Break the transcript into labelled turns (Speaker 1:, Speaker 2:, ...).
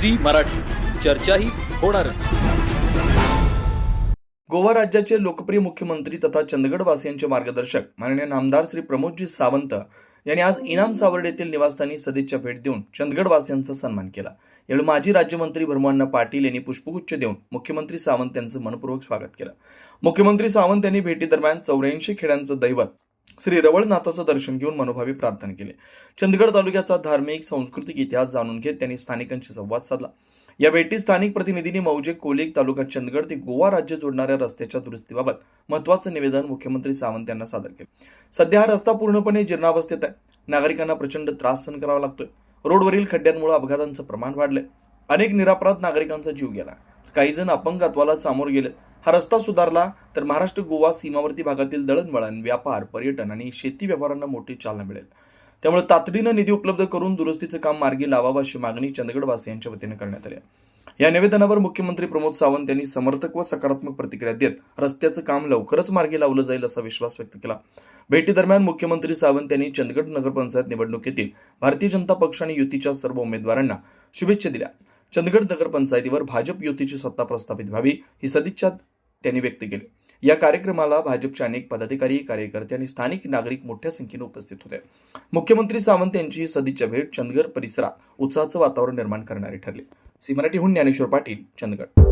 Speaker 1: Zee Marathi. चर्चाही होणारच.
Speaker 2: गोवा राज्याचे लोकप्रिय मुख्यमंत्री तथा चंदगडवासियांचे मार्गदर्शक माननीय नामदार श्री प्रमोदजी सावंत यांनी आज इनाम सावर्डे येथील निवासस्थानी सदिच्छा भेट देऊन चंदगडवासियांचा सन्मान केला. यावेळी माजी राज्यमंत्री भरमण्णा पाटील यांनी पुष्पगुच्छ देऊन मुख्यमंत्री सावंत यांचं मनपूर्वक स्वागत केलं. मुख्यमंत्री सावंत यांनी भेटीदरम्यान चौऱ्याऐंशी खेड्यांचं दैवत श्री रवळनाथाचं दर्शन घेऊन मनोभावी प्रार्थना केले. चंदगड तालुक्याचा धार्मिक सांस्कृतिक इतिहास जाणून घेत त्यांनी स्थानिकांशी संवाद साधला. या भेटीत स्थानिक प्रतिनिधींनी मौजे कोलिक तालुका चंदगड ते गोवा राज्य जोडणाऱ्या रस्त्याच्या दुरुस्तीबाबत महत्वाचं निवेदन मुख्यमंत्री सावंत यांना सादर केले. सध्या हा रस्ता पूर्णपणे जीर्णावस्थेत आहे. नागरिकांना प्रचंड त्रास सहन करावा लागतोय. रोडवरील खड्ड्यांमुळे अपघातांचं प्रमाण वाढलंय. अनेक निरापराध नागरिकांचा जीव गेला. काही जण अपंगत्वाला सामोर गेलेत. हा रस्ता सुधारला तर महाराष्ट्र गोवा सीमावर्ती भागातील दळणवळण व्यापार पर्यटन आणि शेती व्यवहारांना मोठी चालना मिळेल. त्यामुळे तातडीनं निधी उपलब्ध करून दुरुस्तीचं काम मार्गी लावावं अशी मागणी चंदगडवासियांच्या वतीने करण्यात आली या निवेदनावर मुख्यमंत्री प्रमोद सावंत यांनी समर्थक व सकारात्मक प्रतिक्रिया देत रस्त्याचं काम लवकरच मार्गी लावलं जाईल असा विश्वास व्यक्त केला. भेटीदरम्यान मुख्यमंत्री सावंत यांनी चंदगड नगरपंचायत निवडणुकीतील भारतीय जनता पक्ष आणि युतीच्या सर्व उमेदवारांना शुभेच्छा दिल्या. चंदगड नगरपंचायतीवर भाजप युतीची सत्ता प्रस्थापित व्हावी ही सदिच्छा त्यांनी व्यक्त केली. या कार्यक्रमाला भाजपचे अनेक पदाधिकारी कार्यकर्ते आणि स्थानिक नागरिक मोठ्या संख्येने उपस्थित होते. मुख्यमंत्री सावंत यांची सदीच्या सदिच्छा भेट चंदगड परिसरात उत्साहाचं वातावरण निर्माण करणारी ठरली. सी मराठीहून ज्ञानेश्वर पाटील चंदगड.